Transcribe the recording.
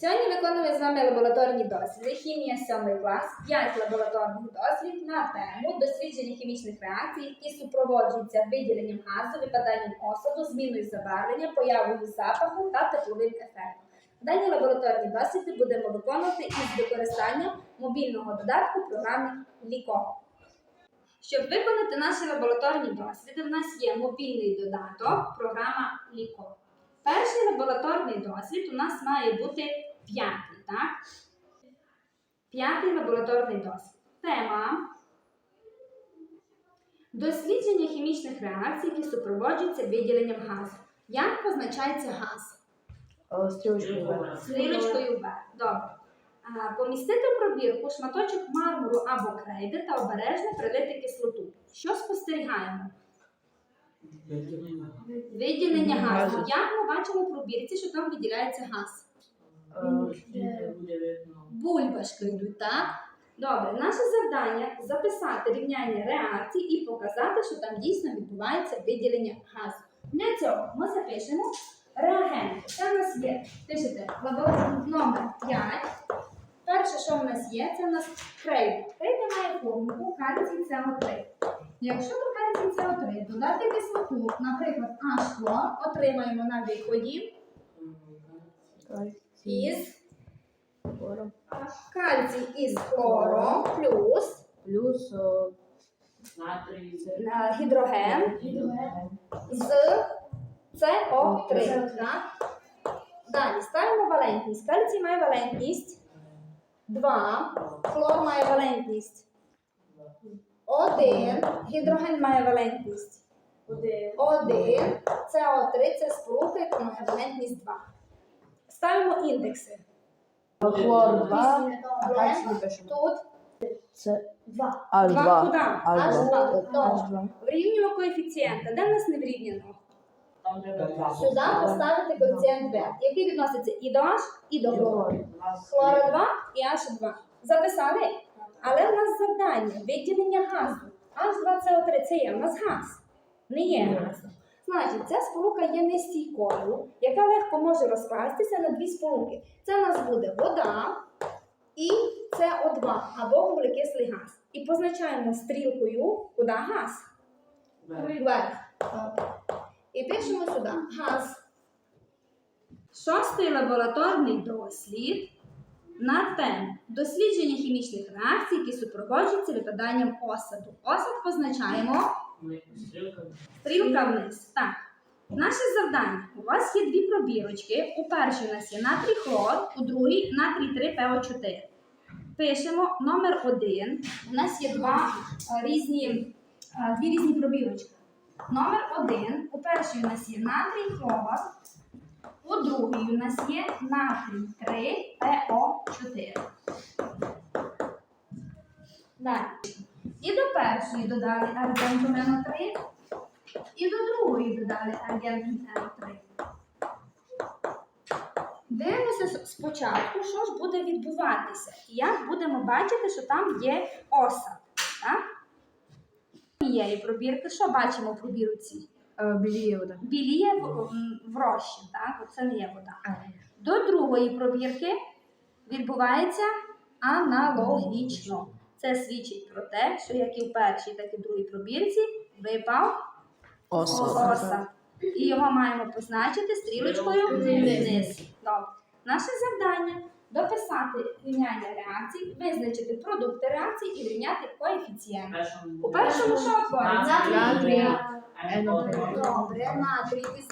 Сьогодні виконуємо з вами лабораторні досліди. Хімія 7 клас, 5 лабораторних дослідів на тему дослідження хімічних реакцій, які супроводжуються виділенням газу, випаданням осаду, зміною забарвлення, появою запаху та тепловим ефектом. Дані лабораторні досліди будемо виконувати із використанням мобільного додатку програми Ліко. Щоб виконати наші лабораторні досліди, в нас є мобільний додаток, програма Ліко. Перший лабораторний дослід у нас має бути п'ятий, так? П'ятий лабораторний дослід. Тема дослідження хімічних реакцій, які супроводжуються виділенням газу. Як позначається газ? Стрілочкою вверх. Стрілочкою вверх. Добре. Помістити в пробірку шматочок мармуру або крейди та обережно прилити кислоту. Що спостерігаємо? Виділення газу. Газу. Як ми бачимо в пробірці, що там виділяється газ? Е, Бульбашки йдуть, так? Добре, наше завдання записати рівняння реакцій і показати, що там дійсно відбувається виділення газу. Для цього ми запишемо реагенти. Це в нас є, пишете лабораторний номер 5. Перше, що в нас є, це в нас крейда. Крейда має формулу кальцій СО3. Якщо до кальцій СО3 додати кислоту, наприклад, H2, отримаємо на виході із кальцій із хлором плюс Плюс е, гідроген з СО3. Далі ставимо валентність. Кальцій має валентність 2, хлор має валентність 1, гідроген має валентність 1, СО3 це сполука, має валентність 2. Ставимо індекси. хлор 2, а кальцій не пишемо. Тут Це 2. H2. Два куди? H2. H2. Добре. H2. Врівнюємо коефіцієнти. Де в нас не врівняно? Сюди поставити коефіцієнт В, який відноситься і до H, і до хлору. Хлора 2 і H2. Записали? Але в нас завдання виділення газу. H2CO3 це є в нас газ. Не є газом. Значить, ця сполука є нестійкою, яка легко може розкластися на дві сполуки. Це в нас буде вода і СО2 або вуглекислий газ. І позначаємо стрілкою, куди газ. Вверх. І пишемо сюди газ. Шостий лабораторний дослід на тему дослідження хімічних реакцій, які супроводжуються випаданням осаду. Осад позначаємо стрілка вниз. Так. Наше завдання. У вас є дві пробірочки. У першій у нас є натрій хлор, у другій натрій 3 ПО4. Пишемо номер один. У нас є два е, різні, е, дві різні пробірочки. Номер один. У першій у нас є натрій хлор, у другій у нас є натрій 3 ПО4. Далі. І до першої додали аргентум НО3, і до другої додали аргентум НО3. Дивимося спочатку, що ж буде відбуватися. І як будемо бачити, що там є осад. Так? Є пробірки. Що бачимо в пробірці? Е, Біліє вода. Біліє в, в розчин, так? Це не є вода. До другої пробірки відбувається аналогічно. Це свідчить про те, що як і в першій, так і в другій пробірці випав осад. І його маємо позначити стрілочкою вниз. Добре. Наше завдання дописати рівняння реакцій, визначити продукти реакції і рівняти коефіцієнт. У першому що? Натрій. Добре, натрій із